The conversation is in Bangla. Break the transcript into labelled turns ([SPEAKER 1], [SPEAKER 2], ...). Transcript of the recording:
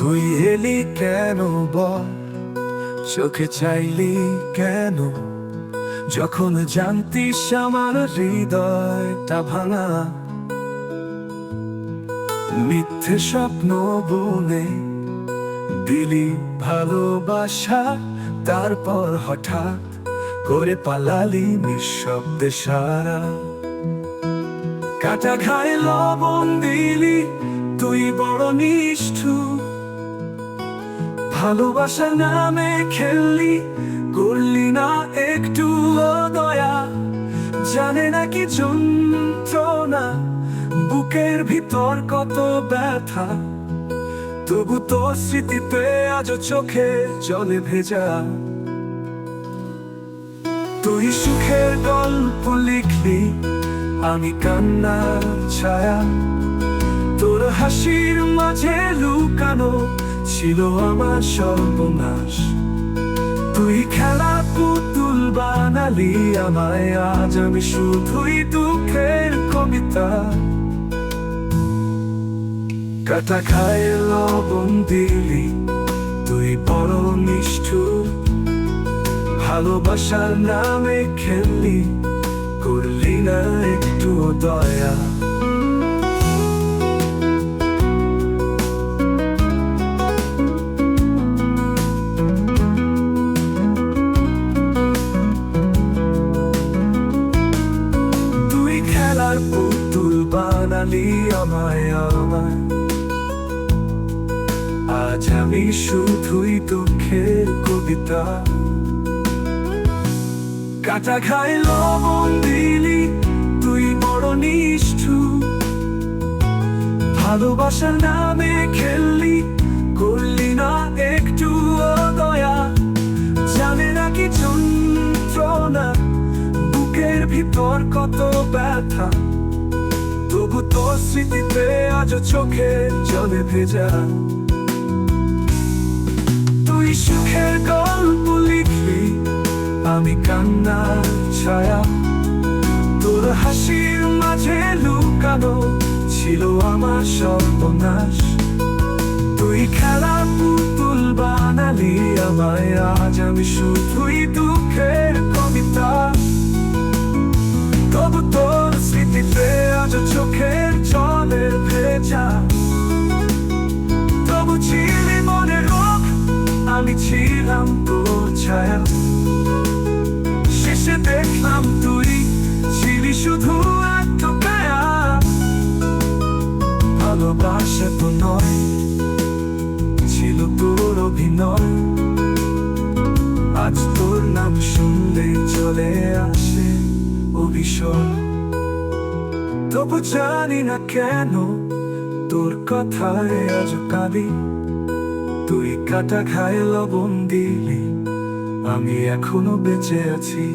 [SPEAKER 1] তুই এলি কেন বল? চোখে চাইলি কেন? যখন জানতিস আমার হৃদয়টা ভাঙা, মিথ্যে স্বপ্ন বনে দিলি ভালোবাসা, তারপর হঠাৎ করে পালালি নিঃশব্দে সারা। কাটা খায় লবণ দিলি, তুই বড় নিষ্ঠুর। ভালোবাসার নামে খেললি করলি না একটু দয়া। জানে নাকি যন্ত্রণা, বুকের ভিতর কত ব্যথা। তবু তো স্মৃতিতে আজ চোখে জলে ভেজা। তুই সুখের গল্প লিখলি, আমি কান্নার ছায়া। তোর হাসির মাঝে লুকানো ছিল আমার সর্বনাশ। তুই খেলা পুতুল বানালি আমায়, আজ আমি শুধুই দুঃখের কবিতা। কাটা খায় লবণ দিলি, তুই বড় নিষ্ঠুর। ভালোবাসার নামে খেললি, করলি না একটু দয়া। খেলার পুতুল বানালি আমায় আমায়। আজ আমি শুধুই দুঃখের কবিতা। কাটা খাই লবণ দিলি, তুই বড় নিষ্ঠু। ভালোবাসার নামে ভিতর কত ব্যথা? তবু তোর স্মৃতিতে আজ চোখে জলে ভেজা। তুই সুখের গল্প লিখলি, আমি কান্নার ছায়া। তোর হাসির মাঝে লুকানো ছিল আমার সর্বনাশ। তুই খেলা পুতুল বানালি, আমায় আজ আমি শুধুই ছিলাম তোর ছায়া। শেষে দেখলাম তুই ছিলি শুধু আত্মকায়া ভালোবাসা তো নয়, ছিল তোর অভিনয়। আজ তোর নাম শুনলে চলে আসে অভিশয় তবু জানি না কেন তোর কথায় আজ কাঁদি। তুই কাটা খায় লবণ দিলি আমি এখনও বেঁচে আছি।